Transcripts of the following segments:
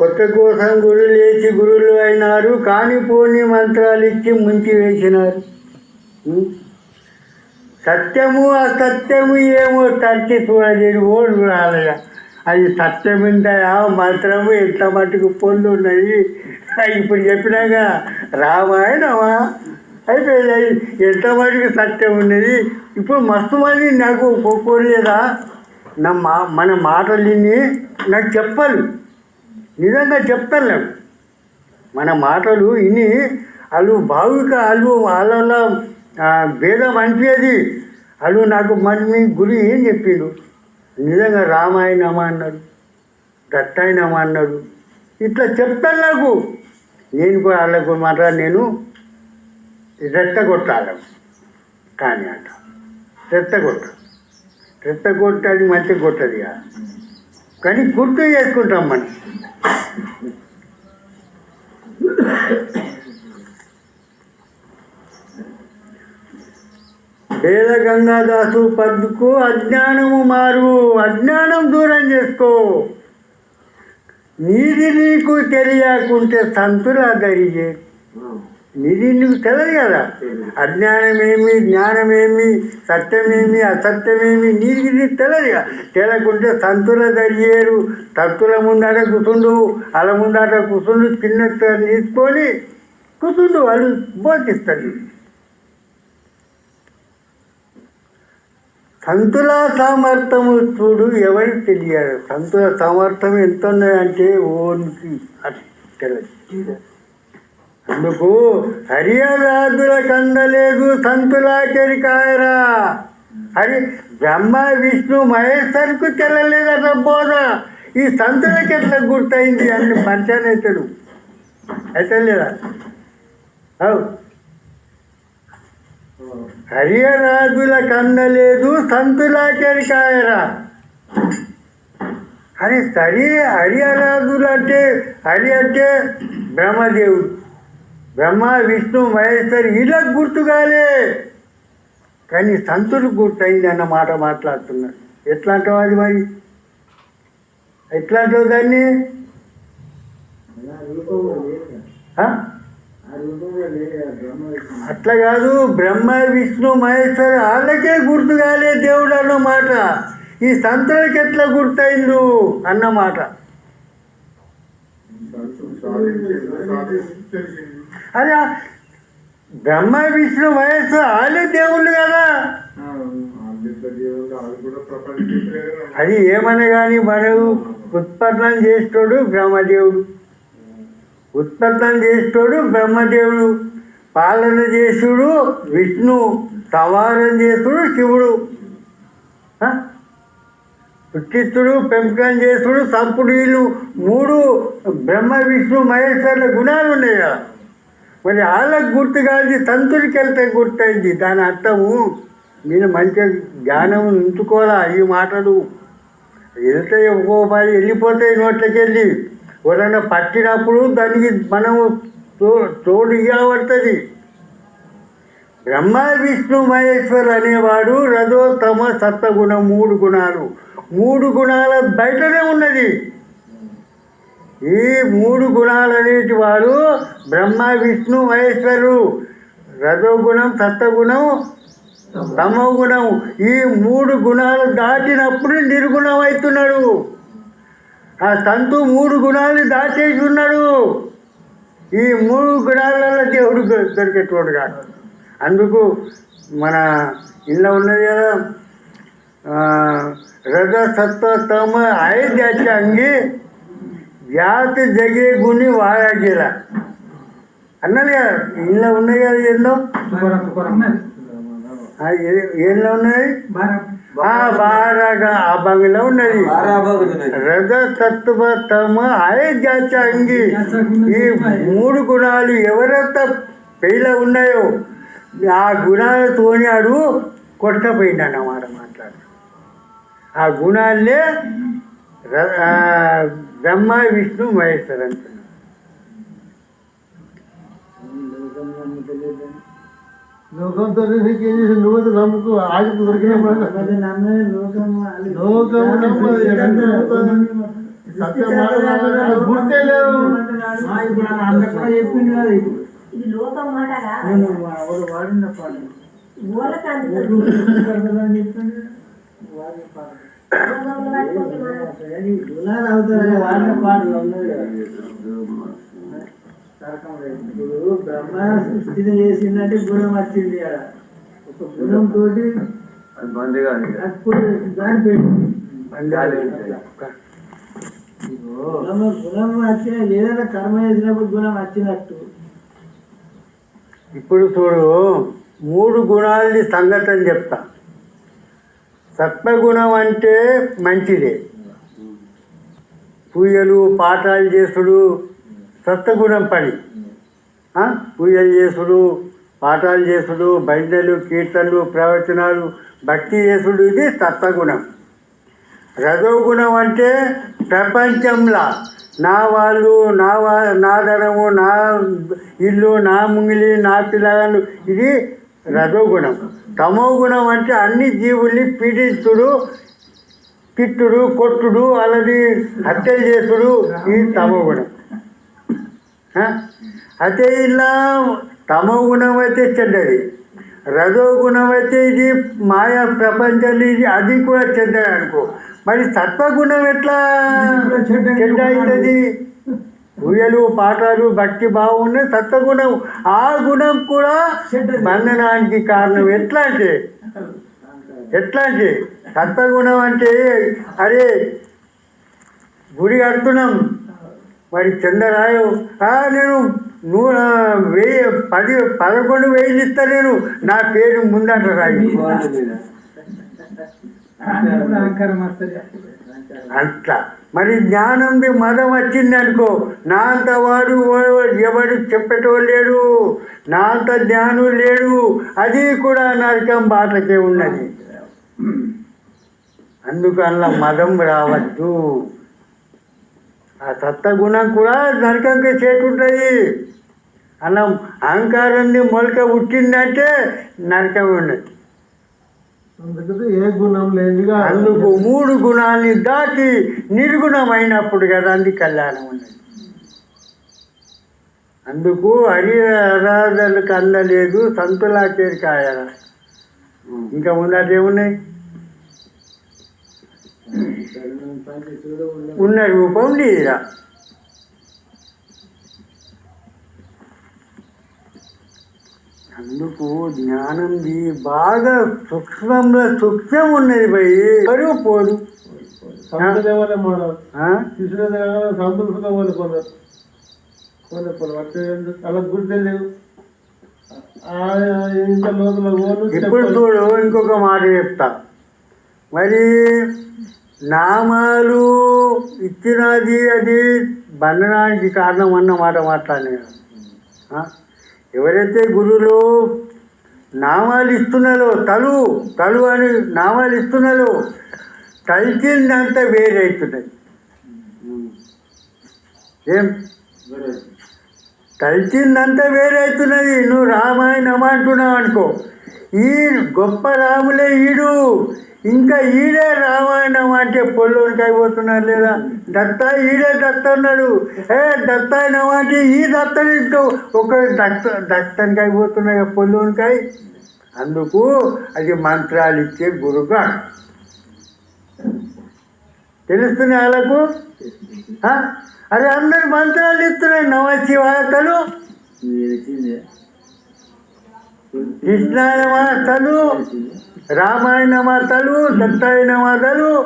కొత్త కోసం గురు లేచి గురులు అయినారు కాని పోని మంత్రాలు ఇచ్చి ముంచి వేసినారు. సత్యము అసత్యము ఏమో తట్టి చూడలేడు ఓడు రాలయ అది సత్యం ఇంతయా మంత్రము ఎంత మట్టుకు పొందు ఉన్నాయి ఇప్పుడు చెప్పినాగా రామాయణమా? అయిపోయింది ఎంత మటుకు సత్యం ఉన్నది ఇప్పుడు మస్తు మంది నాకు ఒప్పుకోలేదా? నా మా మన మాటలు విని నాకు చెప్పాలి. నిజంగా చెప్తాను మన మాటలు విని వాళ్ళు భావిక వాళ్ళు వాళ్ళ భేదం అనిపించేది వాళ్ళు నాకు మరి మీ గురి ఏం చెప్పిండు? నిజంగా రామాయణమా అన్నాడు దత్తాయనమా అన్నాడు. ఇట్లా చెప్తాను నాకు. నేను కూడా వాళ్ళకు మాట నేను రెత్తగొట్టాలి కానీ అంట రెత్తగొట్ట రెట్టగొట్ట అది మంచిగా కొట్టది కానీ గుర్తు చేసుకుంటాం మనం. వేద గంగాదాసు పద్దుకు అజ్ఞానము మారు. అజ్ఞానం దూరం చేసుకో. నీది నీకు తెలియకుంటే సంతులా దరిగే నీది నీకు తెలియదు కదా? అజ్ఞానమేమి జ్ఞానమేమి సత్యమేమి అసత్యమేమి నీది నీకు తెలియదు కదా? తెలియకుంటే సంతుల దరియేరు తత్తుల ముందట కూసుండు అలా ముందట కూసుండు చిన్న తీసుకొని కూసుండు వాళ్ళు బోధిస్తారు సంతుల సామర్థ్యము చూడు ఎవరికి తెలియదు సంతుల సామర్థ్యం ఎంత ఉన్నదంటే ఓనికి అది తెలియదు. అందుకు హరిహరాదుల కందలేదు సంతులాచరికాయరా హరి బ్రహ్మ విష్ణు మహేశ్వరుకు తెల్లలేదట బోధ. ఈ సంతులకి ఎట్లా గుర్తయింది? అన్ని పంచాయతీలు అయితే లేదా అవు. హరియరాజుల కన్నలేదు సంతులాచరికాయరా అని సరి హరియరాజులు అంటే హరి అంటే బ్రహ్మదేవుడు. బ్రహ్మ విష్ణు మహేశ్వరి గుర్తు గుర్తుగాలే. కానీ సంతులు గుర్తయింది అన్న మాట మాట్లాడుతున్నాడు ఎట్లాంటి అంటావు అది మరి? ఎట్లా దాన్ని? అట్లా కాదు బ్రహ్మ విష్ణు మహేశ్వరు వాళ్ళకే గుర్తు కాలే దేవుడు అన్నమాట ఈ సంతలకి ఎట్లా గుర్తయిండు అన్నమాట అరే బ్రహ్మ విష్ణు మహేశ్వరు వాళ్ళే దేవుళ్ళు కదా. అది ఏమని కానీ మనం ఉత్పన్నం చేసేటోడు బ్రహ్మదేవుడు. ఉత్పత్తం చేసేటోడు బ్రహ్మదేవుడు. పాలన చేసుడు విష్ణు. సవారం చేసుడు శివుడు. ఆ? పుట్టిస్తుడు పెంపకం చేసుడు సంపుడు వీళ్ళు మూడు బ్రహ్మ విష్ణు మహేశ్వరుల గుణాలు ఉన్నాయి? కదా మరి వాళ్ళకు గుర్తు కాదు తంతుడికి వెళ్తే గుర్తయింది. దాని అర్థము మీరు మంచిగా జ్ఞానం ఉంచుకోవాలా ఈ మాటలు? వెళ్తే ఒక్కో పది వెళ్ళిపోతాయి నోట్లకెళ్ళి ఎవరైనా పట్టినప్పుడు దానికి మనము తో తోడు ఇవ్వబడుతుంది బ్రహ్మ విష్ణు మహేశ్వర్ అనేవాడు రజోత్తమ సత్వగుణం మూడు గుణాలు. మూడు గుణాల బయటనే ఉన్నది. ఈ మూడు గుణాలు అనేటి వాడు బ్రహ్మ విష్ణు మహేశ్వరు రజోగుణం సత్వగుణం తమోగుణం. ఈ మూడు గుణాలు దాటినప్పుడు నిర్గుణం అవుతున్నాడు. ఆ సంతు మూడు గుణాలు దాచేసి ఉన్నాడు. ఈ మూడు గుణాలలో దేవుడు దొరికేటోడు కాదు అందుకు మన ఇంట్లో ఉన్నది కదా రజ సత్వ తమ ఐదు అంగి జాతి జగే గుని వారాగిల అన్నది కదా ఇంట్లో ఉన్నాయి కదా ఎన్నో ఏళ్ళలో ఉన్నాయి ఆ, బాగా ఆ బంగిలో ఉన్నది. రజ తత్వ తమ ఆయే జాతి అంగి ఈ మూడు గుణాలు ఎవరైతే పెళ్ళ ఉన్నాయో ఆ గుణాలతోని ఆడు కొట్టపోయింది అన్నమాట మాట్లాడు. ఆ గుణాలే బ్రహ్మ విష్ణు మహేశ్వర్ అంటున్నాడు. లోకంతో నీకు చేసి నువ్వు నమ్ముకు లోకము నమ్మదు, గుర్తే లేవు చెప్పింది కదా ఇది. లోకం మాట వాడిన అని చెప్పింది? వాడిన గులాలు అవుతారు వాడిన తరకం లేదు. ఇప్పుడు బ్రహ్మ సృష్టిని చేసిందంటే గుణం వచ్చింది ఆడ ఒక గుణం తోటి అది బంద్ కాదు. అప్పుడు దాని పెట్టి గాలి ఉంటుంది. గుణం గుణం వచ్చిన ఏదైనా కర్మ చేసినప్పుడు గుణం వచ్చినట్టు ఇప్పుడు చూడు మూడు గుణాలని సంగతి అని చెప్తా సత్వగుణం అంటే మంచిదే పూజలు పాఠాలు చేసుడు సత్వగుణం పని పూజలు చేసుడు పాఠాలు చేసుడు భజనలు కీర్తనలు ప్రవచనాలు భక్తి చేసుడు ఇది సత్వగుణం. రజోగుణం అంటే ప్రపంచంలా. నా వాళ్ళు నా వా నా ధనము నా ఇల్లు నా ముంగిలి నా పిల్లగాళ్ళు ఇది రజోగుణం. తమో గుణం అంటే అన్ని జీవుల్ని పీడించుడు తిట్టుడు కొట్టుడు అలాది హత్యలు చేసుడు ఇది తమో గుణం అయితే ఇలా తమో గుణం అయితే చెడ్డది రజో గుణం అయితే ఇది మాయా ప్రపంచంలో ఇది అది కూడా చెడ్డది అనుకో. మరి సత్వగుణం ఎట్లా చెడ్డ అవుతుంది పూజలు పాఠాలు భక్తి బాగున్నాయి సత్వగుణం. ఆ గుణం కూడా బంధనానికి కారణం. ఎట్లా అంటే? ఎట్లా అంటే? సత్వగుణం అంటే అరే గుడి కడుతున్నాం. మరి చంద్రరాయు నేను నూ వెయ్యి పది పదకొండు వేలు ఇస్తా నేను. నా పేరు ముందట రాయి అంత అట్లా మరి జ్ఞానంది మదం వచ్చింది అనుకో నా అంత వాడు ఎవడు చెప్పేటోడు లేడు. నా అంత జ్ఞానం లేడు. అది కూడా నరకం బాటకే ఉన్నది. అందుకు అందులో మదం రావద్దు. ఆ సత్తగుణం కూడా నరకంకి చేటుంటుంది అన్నం అహంకారాన్ని మొలక పుట్టిందంటే నరకం ఉన్నది ఏ గుణం లేనిదిగా అందుకు మూడు గుణాన్ని దాటి నిర్గుణమైనప్పుడు కదా అంది కళ్యాణం ఉన్నది. అందుకు హరిరాధలకు అందలేదు సంతులాచేరి కాయాల. ఇంకా ముందట ఏమున్నాయి? ఉన్న రూపం లేదురా. అందుకు జ్ఞానంది బాగా సూక్ష్మంలో సూక్ష్మం ఉన్నది భయ్ ఎవరు పోదు. ఇప్పుడు చూడు ఇంకొక మాట చెప్తా. మరి నామాలు ఇచ్చినది అది బంధనానికి కారణం అన్నమాట మాట్లాడిన ఎవరైతే గురువులు నామాలు ఇస్తున్నారో తలు తలు అని నామాలు ఇస్తున్నారో తలిచిందంతా వేరైతున్నది. ఏం? తలిచిందంతా వేరైతున్నది. నువ్వు రామాయణం అంటున్నావు అనుకో. ఈ గొప్ప రాములే ఈడు. ఇంకా ఈడే రామాయణం అంటే పొల్లోనికి అయిపోతున్నారు లేదా? దత్త ఈడే దత్త అన్నాడు ఏ దత్తాయనం అంటే ఈ దత్తని ఇంకా ఒక దత్త దత్తానికి అయిపోతున్నాయి పొల్లోనికాయ అందుకు అది మంత్రాలు ఇచ్చే గురుగా తెలుస్తున్నాయి వాళ్ళకు? అరే అందరు మంత్రాలు ఇస్తున్నాయి నమ కృష్ణాయన వార్తలు రామాయణ వార్తలు దత్తాయన వార్తలు.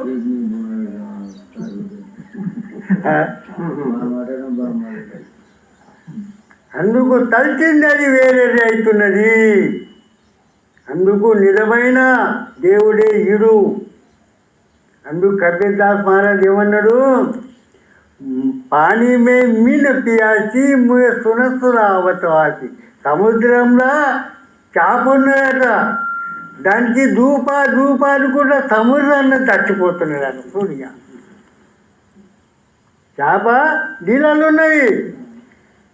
అందుకు తలిచింది అది వేరేది అవుతున్నది. అందుకు నిజమైన దేవుడే ఈడు. అందుకు కబీర్దాస్ మహారాజ్ ఏమన్నాడు? పానీ మే మీన పియాసి ముయ సునసురావతవాసి సముద్రంలో చేప ఉన్నదట దానికి ధూప ధూప సముద్రాన్ని చచ్చిపోతున్నాడు అన్న చూడిగా చేప నీళ్ళలో ఉన్నది.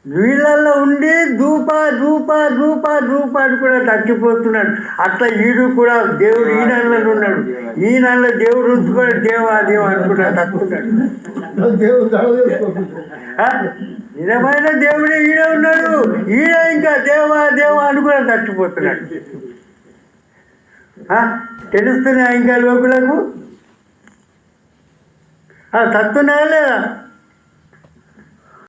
వీళ్ళల్లో ఉండి దూప దూప దూప దూప అని కూడా చచ్చిపోతున్నాడు. అట్లా ఈడు కూడా దేవుడు ఈ నెలలో ఉన్నాడు. ఈ నెలలో దేవుడు ఉంచుకొని దేవా దేవా అనుకుంటా తక్కున్నాడు దేవుడు? నిజమైన దేవుడే ఈడే ఉన్నాడు. ఈడ ఇంకా దేవా దేవా అనుకుని చచ్చిపోతున్నాడు. ఆ? ఇంకా లోకులకు? తత్తున్నాయా లేదా?